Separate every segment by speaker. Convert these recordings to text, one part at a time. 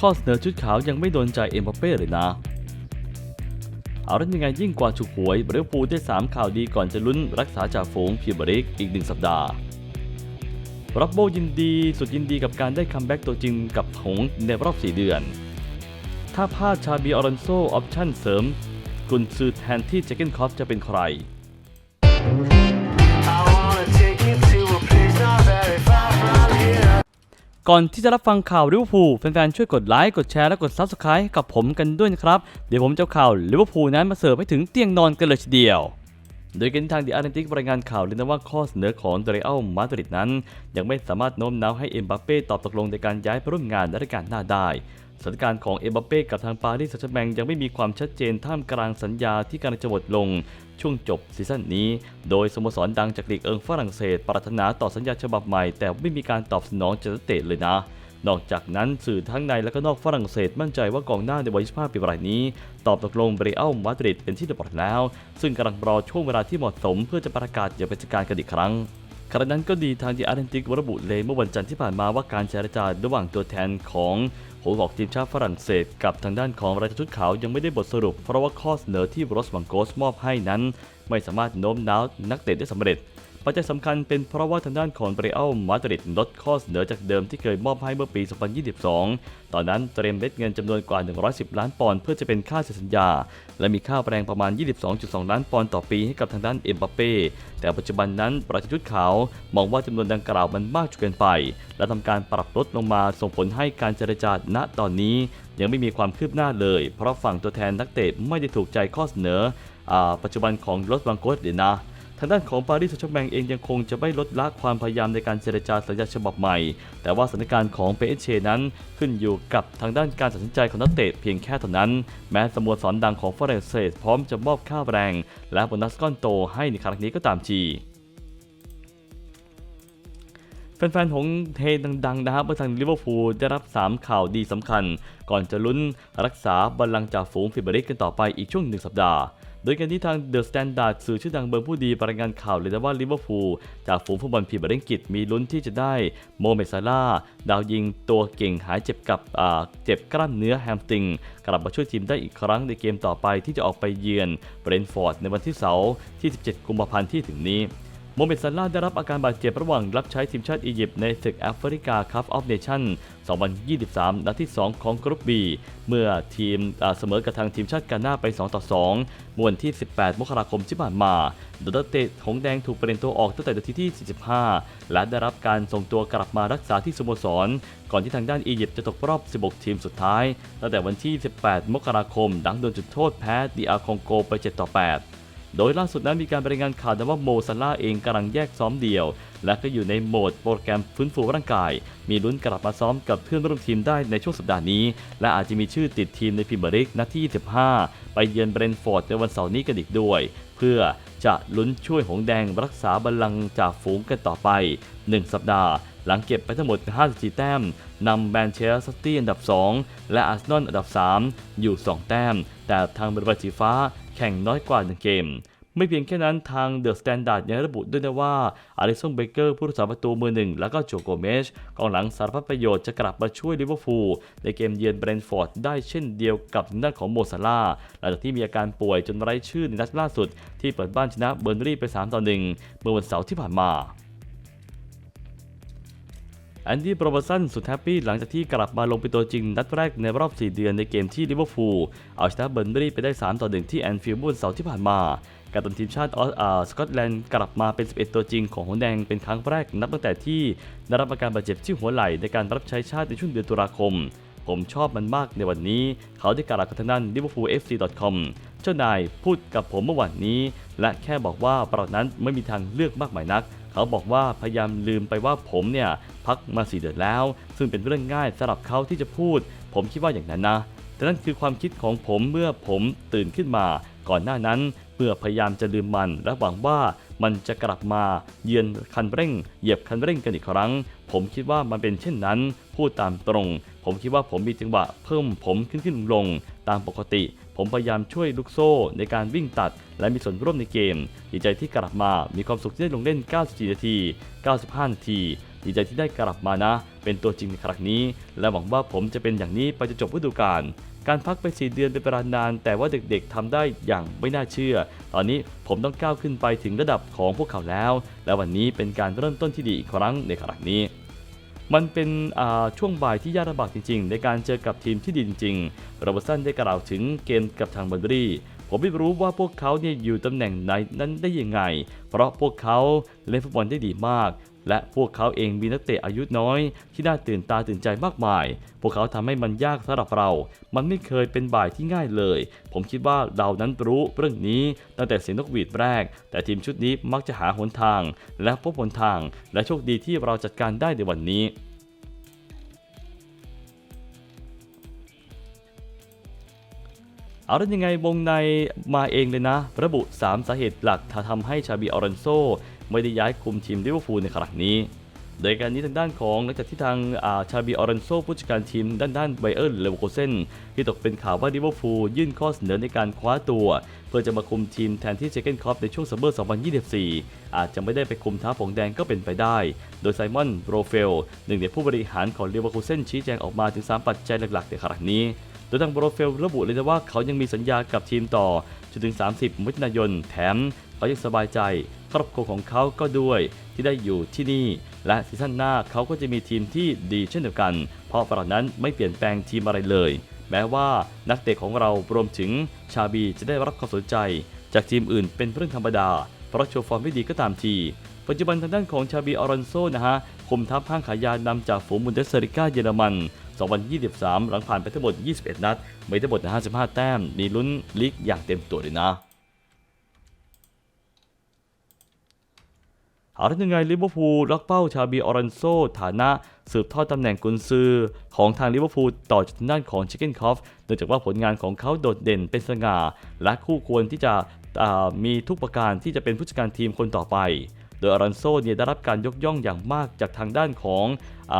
Speaker 1: ข้อเสนอชุดขาวยังไม่โดนใจเอ็มบัปเป้เลยนะ เอาล้วยังไงยิ่งกว่าฉุกหวยเบรลพูได้ 3 ข่าวดีก่อนจะลุ้นรักษาจ่าฝูงพิบริกอีกหนึ่งสัปดาห์รับโบยินดีสุดยินดีกับการได้คัมแบ็กตัวจริงกับหงในรอบ 4 เดือน ถ้าพลาดชาบีออรันโซออปชั่นเสริม กุนซือแทนที่เจเกนคอฟจะเป็นใคร ก่อนที่จะรับฟังข่าวลิเวอร์พูลแฟนๆช่วยกดไลค์กดแชร์และกดซับสไคร b e กับผมกันด้วยนะครับ เดี๋ยวผมจะข่าวลิเวอร์พูลนั้นมาเสิร์ฟให้ถึงเตียงนอนกันเลยทีเดียวโดยกันทางดีอาร์เนติกรายงานข่าวเลยนะว่าข้อเสนอของเดรอัลมาดริดนั้น ยังไม่สามารถโน้มน้าวให้เอ็มบัปเป้ตอบตกลงในการย้ายไปร่วมงานในฤดูกาลหน้าได้ สถานการณ์ของเอ็มบัปเป้กับทางปารีสแซงต์แชแมงยังไม่มีความชัดเจนท่ามกลางสัญญาที่กำลังจะหมดลงช่วงจบซีซั่นนี้ โดยสโมสรดังจากลีกเอิงฝรั่งเศส ปรารถนาต่อสัญญาฉบับใหม่ แต่ไม่มีการตอบสนองจากนักเตะเลยนะ นอกจากนั้นสื่อทั้งในและก็นอกฝรั่งเศสมั่นใจว่ากองหน้าในวัย25ปีรายนี้ ตอบตกลงเบรอัลมาดริดเป็นที่เรียบร้อยแล้ว ซึ่งกำลังรอช่วงเวลาที่เหมาะสม เพื่อจะประกาศอย่างเป็นทางการกันอีกครั้งขณะนั้นก็ดีทางดีอาร์เนติกระบุเลยเมื่อวันจันทร์ที่ผ่านมาว่าการเจรจาระหว่างตัวแทนของ โหบอกทีมชาติฝรั่งเศสกับทางด้านของราชชุดขาวยังไม่ได้บทสรุป เพราะว่าข้อเสนอที่โรสบังโกสมอบให้นั้น ไม่สามารถโน้มน้าวนักเตะได้สำเร็จ ปัจจัยสำคัญเป็นเพราะว่าทางด้านของเรอัลมาดริดลดข้อเสนอจากเดิมที่เคยมอบให้เมื่อปี 2022 ตอนนั้นเตรียมเม็ดเงินจำนวนกว่า 110 ล้านปอนด์เพื่อจะเป็นค่าเซ็นสัญญา และมีค่าแรงประมาณ 22.2 ล้านปอนด์ต่อปีให้กับทางด้านเอ็มบัปเป้แต่ปัจจุบันนั้นประชาชุดขาวมองว่าจำนวนดังกล่าวมันมากจนเกินไป และทำการปรับลดลงมาส่งผลให้การเจรจาณตอนนี้ ยังไม่มีความคืบหน้าเลย เพราะฝั่งตัวแทนนักเตะไม่ได้ถูกใจข้อเสนออปัจจุบันของรถบังโกสเดนะางด้านของปารีสแซงต์แชร์แมงเองยังคงจะไม่ลดละความพยายามในการเจรจาสัญญาฉบับใหม่ แต่ว่าสถานการณ์ของเปเอเชนั้นขึ้นอยู่กับทางด้านการตัดสินใจของนักเตะเพียงแค่เท่านั้น แม้สโมสรดังของฝรั่งเศสพร้อมจะมอบค่าแรง และโบนัสก้อนโตให้ในครั้งนี้ก็ตามทีแฟนๆของเทดังๆนะครับเมื่อทางลิเวอร์พูลได้รับ 3 ข่าวดีสำคัญ ก่อนจะลุ้นรักษาบัลลังก์จ่าฝูงฟิบริกกันต่อไปอีกช่วงหนึ่งสัปดาห์ โดยการที่ทางเดอะสแตนดาร์ดสื่อชื่อดังเบอร์ผู้ดีรายงานข่าวเลยนะว่าลิเวอร์พูลจากฝูงฟุตบอลพรีเมียร์ลีกอังกฤษมีลุ้นที่จะได้โมเมซาร่าดาวยิงตัวเก่งหายเจ็บกับเจ็บกล้ามเนื้อแฮมสติง กลับมาช่วยทีมได้อีกครั้งในเกมต่อไปที่จะออกไปเยือนเบรนฟอร์ดในวันที่เสาร์ที่ 17 กุมภาพันธ์ที่ถึงนี้ โมเมดซาร่าได้รับอาการบาดเจ็บระหว่างรับใช้ทีมชาติอียิปต์ในศึกแอฟริกาคัพออฟเนชั่น2023 นัดที่ 2 ของกรุ๊ป B เมื่อทีมเสมอกับทางทีมชาติกาหน้าไป 2 ต่อ2เมื่อวันที่ 18 มกราคมที่ผ่านมาโดนัเตหงแดงถูกเปลี่ยนตัวออกตั้งแต่นาทีที่ 45 และได้รับการส่งตัวกลับมารักษาที่สโมสร ก่อนที่ทางด้านอียิปต์จะตกรอบ 16 ทีมสุดท้าย ตั้งแต่วันที่ 18 มกราคมหลังโดนจุดโทษแพ้ดีอาร์คองโกไป 7 ต่อ 8 โดยล่าสุดนั้นมีการรายงานข่าวว่าโมซาร่าเองกำลังแยกซ้อมเดี่ยว และก็อยู่ในโหมดโปรแกรมฟื้นฟูร่างกาย มีลุ้นกลับมาซ้อมกับเพื่อนร่วมทีมได้ในช่วงสัปดาห์นี้ และอาจจะมีชื่อติดทีมในพรีเมียร์ลีกนัดที่ 25 ไปเยือนเบรนฟอร์ดในวันเสาร์นี้กันอีกด้วย เพื่อจะลุ้นช่วยหงแดงรักษาบัลลังก์จากฝูงกันต่อไป 1 สัปดาห์ หลังเก็บไปทั้งหมด 54 แต้มนำแมนเชสเตอร์ซิตี้อันดับ 2 และอาร์เซนอลอันดับ 3 อยู่ 2 แต้ม แต่ทางบรนท์สีฟ้าแข่งน้อยกว่า 1 เกม ไม่เพียงแค่นั้นทางเดอะสแตนดาร์ดยังระบุด้วยนะว่าอาริสันเบเกอร์ผู้รักษาประตูมือหนึ่งแล้วก็โจโกเมชกองหลังสารพัดประโยชน์จะกลับมาช่วยลิเวอร์พูลในเกมเยือนเบรนฟอร์ดได้เช่นเดียวกับด้านของโมซาร่าห์หลังจากที่มีอาการป่วยจนไร้ชื่อในนัดล่าสุด ที่เปิดบ้านชนะเบอร์นลี่ไป3ต่อ1เมื่อวันเสาร์ที่ผ่านมา แอนดี้โรเบอร์สันสุดแฮปปี้หลังจากที่กลับมาลงเป็นตัวจริง นัดแรกในรอบ 4 เดือนในเกมที่ลิเวอร์พูลเอาชนะเบอร์นลีไปได้ 3 ต่อ 1 ที่แอนฟิลด์เมื่อวันเสาร์ที่ผ่านมาการตันทีมชาติออสสกอตแลนด์กลับมาเป็น 11 ตัวจริงของหงส์แดงเป็นครั้งแรกนับตั้งแต่ที่ได้รับอาการบาดเจ็บที่หัวไหล่ในการรับใช้ชาติในช่วงเดือนตุลาคม ผมชอบมันมากในวันนี้ เขาได้กล่าวกับทางด้าน liverpoolfc.com เจ้านายพูดกับผมเมื่อวันนี้ และแค่บอกว่าเรานั้นไม่มีทางเลือกมากมายนัก เขาบอกว่าพยายามลืมไปว่าผมเนี่ยพักมาสี่เดือนแล้ว ซึ่งเป็นเรื่องง่ายสำหรับเขาที่จะพูด ผมคิดว่าอย่างนั้นนะแต่นั่นคือความคิดของผมเมื่อผมตื่นขึ้นมา ก่อนหน้านั้นเมื่อพยายามจะลืมมัน และหวังว่ามันจะกลับมาเยือนคันเร่ง เหยียบคันเร่งกันอีกครั้ง ผมคิดว่ามันเป็นเช่นนั้น พูดตามตรง ผมคิดว่าผมมีจังหวะเพิ่มผมขึ้นขึ้นลงตามปกติ ผมพยายามช่วยลูกโซ่ในการวิ่งตัด และมีส่วนร่วมในเกม ดีใจที่กลับมา มีความสุขที่ได้ลงเล่น 94 นาที 95 นาที ดีใจที่ได้กลับมานะ เป็นตัวจริงในครั้งนี้ และหวังว่าผมจะเป็นอย่างนี้ไปจนจบฤดูกาลการพักไป 4 เดือนเป็นเวลานาน แต่ว่าเด็กๆทำได้อย่างไม่น่าเชื่อ ตอนนี้ผมต้องก้าวขึ้นไปถึงระดับของพวกเขาแล้ว และวันนี้เป็นการเริ่มต้นที่ดีอีกครั้งในครั้งนี้ มันเป็นช่วงบ่ายที่ยากลำบากจริง ๆ ในการเจอกับทีมที่ดีจริงๆโรเบร์ตสันได้กล่าวถึงเกมกับทางบันบรีผมไม่รู้ว่าพวกเขาเนี่ยอยู่ตำแหน่งไหนนั้นได้ยังไง เพราะพวกเขาเล่นฟุตบอลได้ดีมาก และพวกเขาเองมีนักเตะอายุน้อย ที่น่าตื่นตาตื่นใจมากมาย พวกเขาทำให้มันยากสำหรับเรา มันไม่เคยเป็นบ่ายที่ง่ายเลย ผมคิดว่าเรานั้นรู้เรื่องนี้ตั้งแต่เสียงนกหวีดแรก แต่ทีมชุดนี้มักจะหาหนทาง และพบหนทาง และโชคดีที่เราจัดการได้ในวันนี้ เอาล้ยังไงวงในมาเองเลยนะ ระบุ 3 สาเหตุหลักที่ทำให้ชาบีออรันโซ ไม่ได้ย้ายคุมทีมลิเวอร์พูลในครั้งนี้ โดยการนี้ทางด้านของหลังจากที่ทางาชาบีออรันโซผู้จัดการทีมด้านด้านไบเออร์เลเวอร์โคเซนที่ตกเป็นข่าวว่าลิเวอร์พูลยื่นข้อเสนอในการคว้าตัว เพื่อจะมาคุมทีมแทนที่เจเกนคอปในช่วงซัมเมอร์ 2024 อาจจะไม่ได้ไปคุมท้าผงแดงก็เป็นไปได้ โดยไซมอนโรเฟลหนึ่งในผู้บริหารของเลเวอร์โคเซนชี้แจงออกมาถึง 3 ปัจจัยหลักๆในครั้งนี้โดยทางโรเฟลระบุเลยนะว่าเขายังมีสัญญากับทีมต่อจนถึง 30 มิถุนายน แถมเขายังสบายใจ ครอบครัวของเขาก็ด้วยที่ได้อยู่ที่นี่ และซีซั่นหน้าเขาก็จะมีทีมที่ดีเช่นเดียวกัน เพราะฝรั่งนั้นไม่เปลี่ยนแปลงทีมอะไรเลย แม้ว่านักเตะของเรารวมถึงชาบีจะได้รับความสนใจ จากทีมอื่นเป็นเรื่องธรรมดา เพราะโชว์ฟอร์มไม่ดีก็ตามที ปัจจุบันทางด้านของชาบีออรันโซนะฮะคุมทัพห้างขายานำจากฝูงบุนเดสเซริก้าเยอรมัน2023 หลังผ่านไปทั้งหมด 21 นัดไม่ทั้งหมด 55 แต้ม มีลุ้นลีกอย่างเต็มตัวเลยนะ เอาละยังไงลิเวอร์พูลล็อกเป้าชาบีออรันโซฐานะ สืบทอดตำแหน่งกุนซือ ของทางลิเวอร์พูลต่อจากทางด้านของชิคเก้นคอฟเนื่องจากว่าผลงานของเขาโดดเด่นเป็นสง่า และคู่ควรที่จะมีทุกประการที่จะเป็นผู้จัดการทีมคนต่อไป โดยอารันโซเนี่ยได้รับการยกย่องอย่างมากจากทางด้านของอ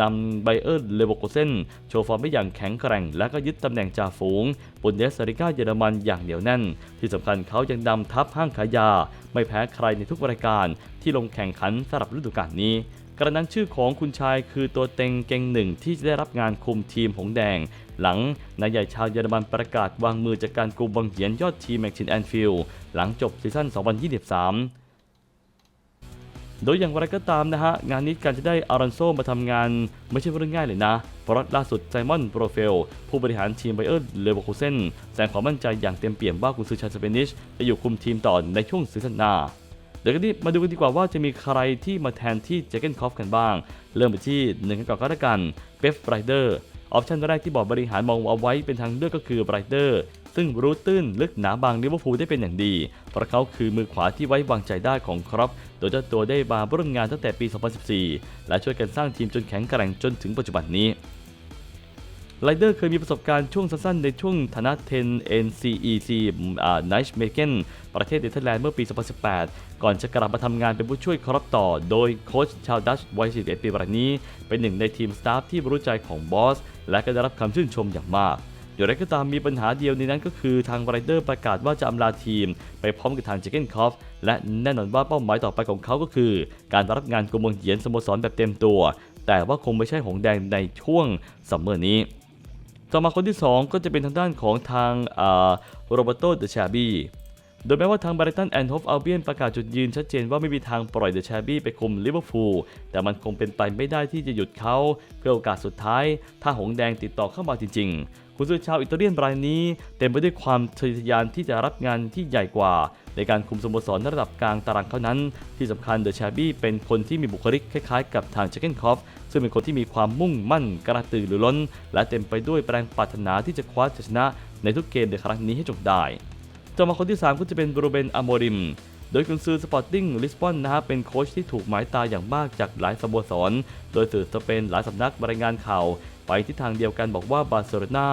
Speaker 1: นำไบเออร์เลเวโกเซนโชว์ฟอร์มได้อย่างแข็งแกร่ง และก็ยึดตำแหน่งจ่าฝูงบุนเดสริก้าเยอรมันอย่างเหนียวแน่น ที่สำคัญเขายังนำทัพห้างขายยา ไม่แพ้ใครในทุกรายการที่ลงแข่งขันสำหรับฤดูกาลนี้กระนั้นชื่อของคุณชายคือตัวเต็งเก่งหนึ่งที่จะได้รับงานคุมทีมหงแดง หลังนายใหญ่ชาวเยอรมันประกาศวางมือจากการกุมบังเหียนยอดทีมแมกชินแอนฟิลด์หลังจบซีซั่น 2023 โดยอย่างไรก็ตามนะฮะ งานนี้การจะได้อารอนโซมาทำงานไม่ใช่เรื่องง่ายเลยนะ เพราะล่าสุดไซมอนโปรเฟล ผู้บริหารทีมไบเออร์เลเวอร์คูเซนแสดงความมั่นใจอย่างเต็มเปี่ยมว่ากุนซือชาวสเปนิชจะอยู่คุมทีมต่อในช่วงซีซั่นหน้าเดี๋ยวกันนี้มาดูกันดีกว่าว่าจะมีใครที่มาแทนที่เจเกนคอฟกันบ้าง เริ่มไปที่หนึ่งกันก่อนก็แล้วกันเบฟไรเดอร์ ออปชันแรกที่บอร์ดบริหารมองเอาไว้เป็นทางเลือกก็คือไบรเตอร์ซึ่งรู้ตื้นลึกหนาบางลิเวอร์พูลได้เป็นอย่างดี เพราะเขาคือมือขวาที่ไว้วางใจได้ของครอปโดยเจ้าตัวได้มาร่วมงานตั้งแต่ปี 2014 และช่วยกันสร้างทีมจนแข็งแกร่งจนถึงปัจจุบันนี้ ไรเดอร์เคยมีประสบการณ์ช่วงสั้นๆ ในช่วงฐานะเทน NCEC อ่า n i c e m a k e n ประเทศเนเธอร์แลนด์เมื่อปี 2018 ก่อนจะกลับมาทำงานเป็นผู้ช่วยครอปต่อ โดยโค้ชชาวดัชวัย 41 ปีรายนี้ เป็นหนึ่งในทีมสตาฟที่รู้ใจของบอส และก็ได้รับคำชื่นชมอย่างมากอย่างไรก็ตามมีปัญหาเดียวในนั้นก็คือทางไรเดอร์ประกาศว่าจะอำลาทีม ไปพร้อมกับทางเจเกนคอฟและแน่นอนว่าเป้าหมายต่อไปของเขาก็คือ การรับงานกุมเมืองเหยียนสโมสรแบบเต็มตัว แต่ว่าคงไม่ใช่หงแดงในช่วงซัมเมอร์นี้ ต่อมาคนที่ 2 ก็จะเป็นทางด้านของทางโรเบโตเดชาบีโดยแม้ว่าทางบริตันแอนด์โฮฟอัลเบียนประกาศจุดยืนชัดเจนว่าไม่มีทางปล่อยเดชาบีไปคุมลิเวอร์พูลแต่มันคงเป็นไปไม่ได้ที่จะหยุดเขาเพื่อโอกาสสุดท้าย ถ้าหงแดงติดต่อเข้ามาจริงๆ คุณซื้อชาวอิตาเลียนรายนี้ เต็มไปด้วยความทะเยอทะยานที่จะรับงานที่ใหญ่กว่า ในการคุมสโมสรระดับกลางตารางเท่านั้น ที่สำคัญเดอะชาบี้เป็นคนที่มีบุคลิกคล้ายๆ กับทางเจเกนคอฟซึ่งเป็นคนที่มีความมุ่งมั่นกระตือรือร้น และเต็มไปด้วยแรงปรารถนาที่จะคว้าชัยชนะในทุกเกมในครั้งนี้ให้จงได้ต่อมาคนที่ 3 ก็จะเป็นบรูเบนอโมริมโดยกุนซือสปอร์ติ้งลิสบอนนะฮะเป็นโค้ชที่ถูกหมายตาอย่างมากจากหลายสโมสร โดยสื่อสเปนหลายสำนักรายงานข่าว ไปทิศทางเดียวกันบอกว่าบาร์เซโลนา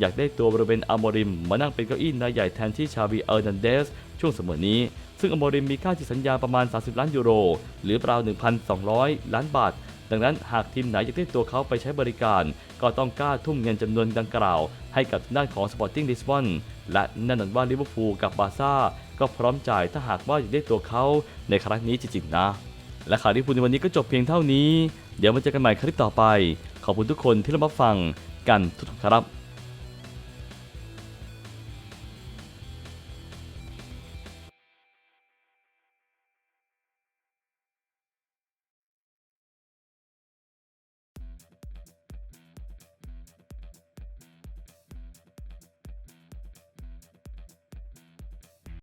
Speaker 1: อยากได้ตัวบริเวณอามอริม มานั่งเป็นเก้าอี้นายใหญ่แทนที่ชาวีเออร์นันเดส ช่วงเสมอนี้ ซึ่งอามอริมมีค่าจิตสัญญาประมาณ 30 ล้านยูโร หรือราว 1,200 ล้านบาท ดังนั้นหากทีมไหนอยากได้ตัวเขาไปใช้บริการ ก็ต้องกล้าทุ่มเงินจำนวนดังกล่าว ให้กับด้านของสปอร์ติ้งลิสบอนและแน่นอนว่าลิเวอร์พูลกับบาซ่าก็พร้อมจ่ายถ้าหากว่าอยากได้ตัวเขาในครั้งนี้จริงๆนะ และข่าวที่พูดในวันนี้ก็จบเพียงเท่านี้ เดี๋ยวมาเจอกันใหม่คลิปต่อไป ขอบคุณทุกคนที่รับฟังกันทุกครับ